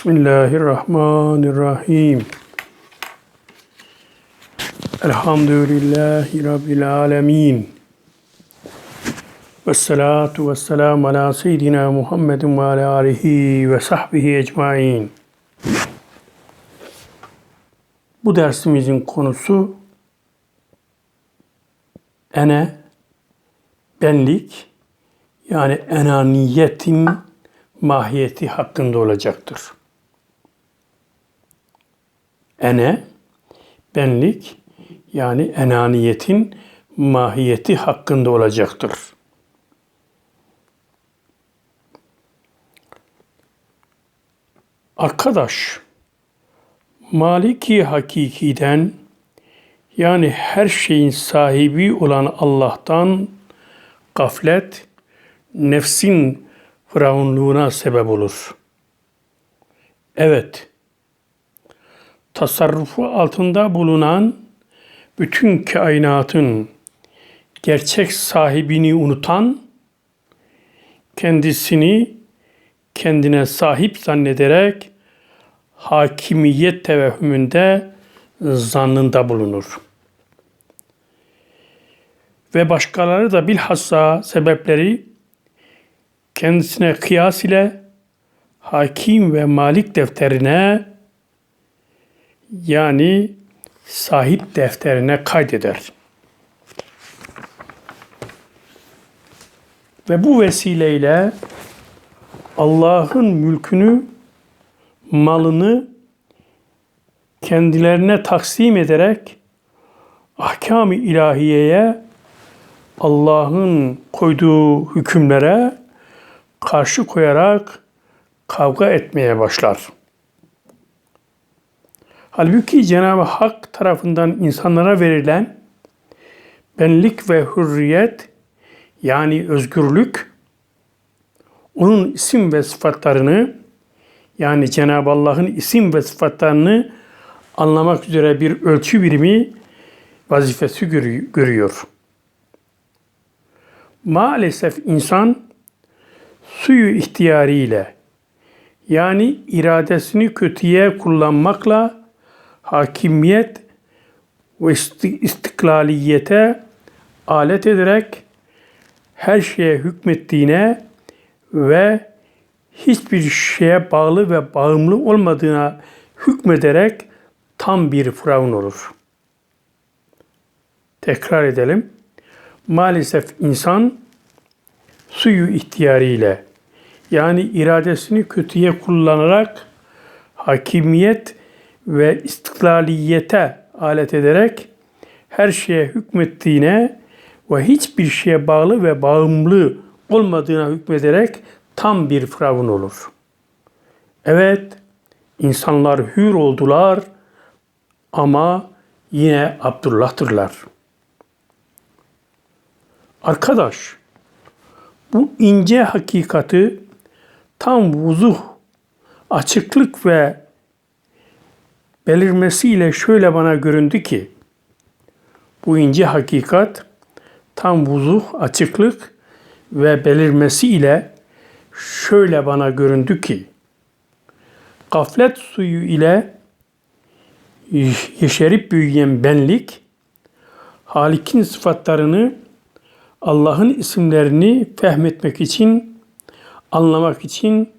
Bismillahirrahmanirrahim. Elhamdülillahi Rabbil alemin. Ve salatu ve selamu ala seyyidina Muhammedin ve ala alihi ve sahbihi ecmain. Bu dersimizin konusu ene, benlik, yani enaniyetin mahiyeti hakkında olacaktır. Ene, benlik, yani enaniyetin mahiyeti hakkında olacaktır. Arkadaş, Maliki Hakiki'den yani her şeyin sahibi olan Allah'tan gaflet nefsin firavunluğuna sebep olur. Evet, tasarrufu altında bulunan bütün kainatın gerçek sahibini unutan, kendisini kendine sahip zannederek hakimiyet tevehhümünde zannında bulunur. Ve başkaları da bilhassa sebepleri kendisine kıyas ile hakim ve malik defterine yani sahip defterine kaydeder. Ve bu vesileyle Allah'ın mülkünü, malını kendilerine taksim ederek ahkam-ı ilahiyeye Allah'ın koyduğu hükümlere karşı koyarak kavga etmeye başlar. Halbuki Cenab-ı Hak tarafından insanlara verilen benlik ve hürriyet yani özgürlük onun isim ve sıfatlarını yani Cenab-ı Allah'ın isim ve sıfatlarını anlamak üzere bir ölçü birimi vazifesi görüyor. Maalesef insan suyu ihtiyariyle yani iradesini kötüye kullanmakla hakimiyet ve istiklaliyete alet ederek her şeye hükmettiğine ve hiçbir şeye bağlı ve bağımlı olmadığına hükmederek tam bir firavun olur. Tekrar edelim. Maalesef insan suyu ihtiyariyle yani iradesini kötüye kullanarak hakimiyet ve istiklaliyete alet ederek her şeye hükmettiğine ve hiçbir şeye bağlı ve bağımlı olmadığına hükmederek tam bir firavun olur. Evet, insanlar hür oldular ama yine Abdullah'tırlar. Arkadaş, bu ince hakikati tam vuzuh, açıklık ve belirmesiyle şöyle bana göründü ki, bu ince hakikat tam vuzuh, açıklık ve belirmesiyle şöyle bana göründü ki, gaflet suyu ile yeşerip büyüyen benlik, Halik'in sıfatlarını Allah'ın isimlerini fehmetmek için, anlamak için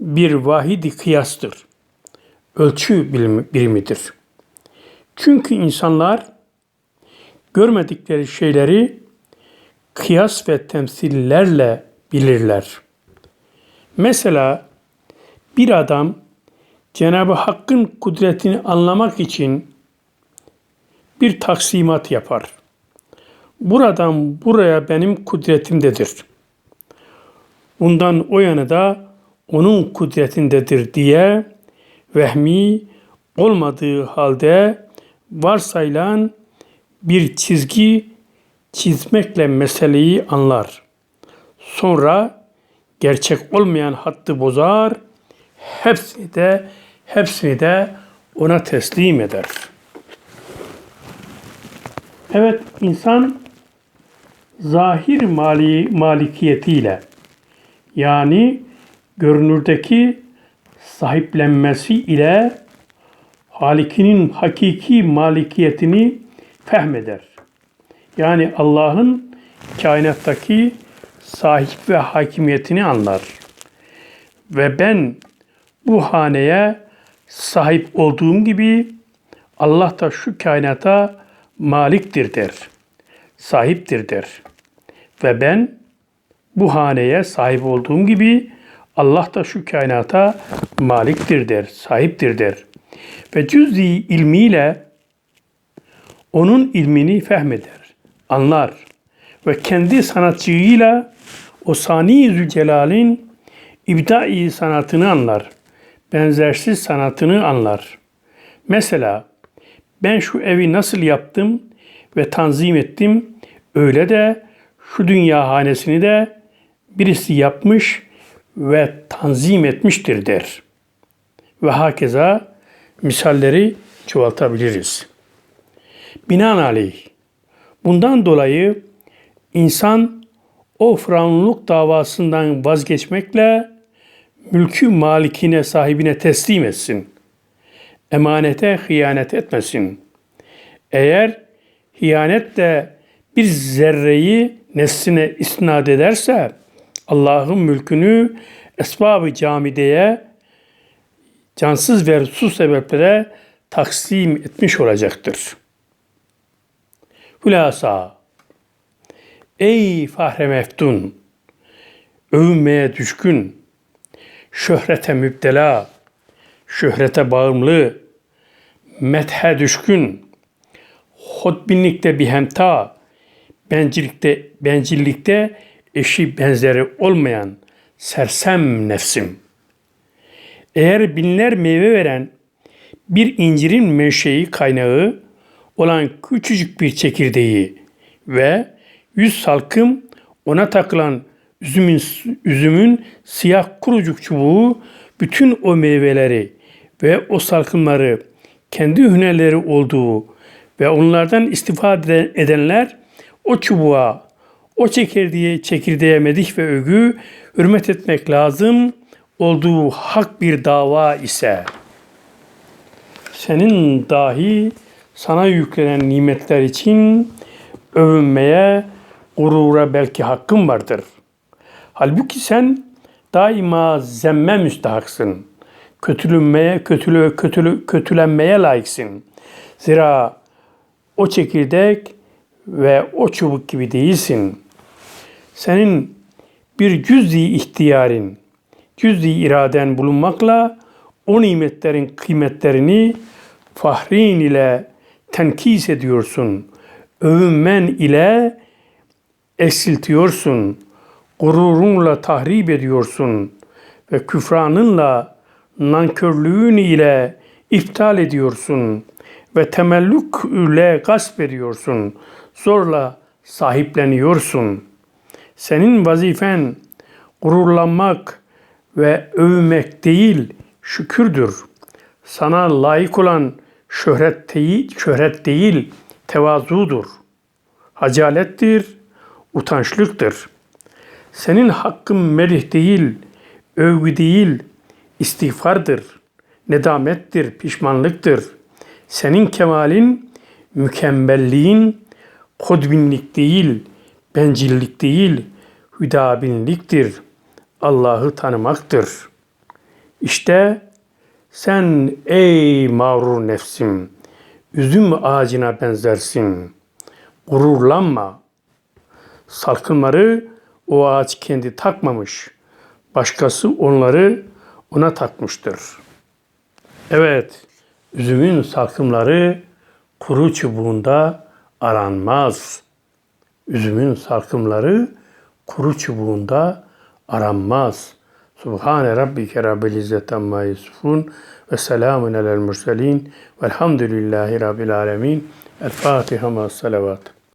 bir vahidi kıyastır. Ölçü birimidir. Çünkü insanlar görmedikleri şeyleri kıyas ve temsillerle bilirler. Mesela bir adam Cenab-ı Hakk'ın kudretini anlamak için bir taksimat yapar buradan buraya benim kudretimdedir. Bundan o yana da onun kudretindedir diye vehmi olmadığı halde varsayılan bir çizgi çizmekle meseleyi anlar. Sonra gerçek olmayan hattı bozar, hepsini de hepsini de ona teslim eder. Evet insan zahir mali malikiyetiyle yani görünürdeki sahiplenmesi ile Halikinin hakiki malikiyetini fehmeder. Yani Allah'ın kainattaki sahip ve hakimiyetini anlar. Ve ben bu haneye sahip olduğum gibi Allah da şu kainata maliktir der. Sahiptir der. Ve ben bu haneye sahip olduğum gibi Allah da şu kainata maliktir der, sahiptir der. Ve cüz'i ilmiyle onun ilmini fehmeder, anlar ve kendi sanatçığıyla o sani Zülcelal'in ibdai sanatını anlar, benzersiz sanatını anlar. Mesela ben şu evi nasıl yaptım ve tanzim ettim, öyle de şu dünya hanesini de birisi yapmış ve tanzim etmiştir der. Ve hakeza misalleri çoğaltabiliriz. Binaenaleyh bundan dolayı insan o firavunluk davasından vazgeçmekle mülkü malikine sahibine teslim etsin. Emanete hıyanet etmesin. Eğer hıyanet de bir zerreyi nesline isnat ederse Allah'ın mülkünü esbab-ı camideye cansız ve ruhsuz sebeplere taksim etmiş olacaktır. Hülasa Ey fahre meftun, övünmeye düşkün, şöhrete müptela, şöhrete bağımlı, methe düşkün, hotbinlikte bihemta, bencillikte, bencillikte eşi benzeri olmayan sersem nefsim. Eğer binler meyve veren bir incirin menşei kaynağı olan küçücük bir çekirdeği ve yüz salkım ona takılan üzümün, üzümün siyah kurucuk çubuğu bütün o meyveleri ve o salkımları kendi hünerleri olduğu ve onlardan istifade edenler o çubuğa, o çekirdeğe, çekirdeğe medih ve övgü, hürmet etmek lazım olduğu hak bir dava ise senin dahi sana yüklenen nimetler için övünmeye, gurura belki hakkın vardır. Halbuki sen daima zemme müstahaksın. Kötülünmeye, kötülü, kötülü, kötülenmeye layıksın. Zira o çekirdek ve o çubuk gibi değilsin. Senin bir cüz-i ihtiyarın, cüz-i iraden bulunmakla o nimetlerin kıymetlerini fahrin ile tenkis ediyorsun. Övünmen ile eksiltiyorsun. Gururunla tahrip ediyorsun. Ve küfranınla, nankörlüğün ile iptal ediyorsun. Ve temellük ile gasp ediyorsun. Zorla sahipleniyorsun. Senin vazifen gururlanmak ve övmek değil, şükürdür. Sana layık olan şöhret değil, şöhret değil, tevazudur. Hacalettir, utançlıktır. Senin hakkın merih değil, övgü değil, istiğfardır. Nedamettir, pişmanlıktır. Senin kemalin, mükemmelliğin, kodbinlik değil, bencillik değil, hüdabinliktir. Allah'ı tanımaktır. İşte sen ey mağrur nefsim, üzüm ağacına benzersin. Gururlanma. Salkımları o ağaç kendi takmamış. Başkası onları ona takmıştır. Evet, üzümün salkımları kuru çubuğunda aranmaz. Üzümün salkımları kuru çubuğunda aranmaz.'' Subhane rabbike rabbil izzet amma yasifun ve selamun alel murselin velhamdülillahi rabbil alemin. El Fatiha ma salavat.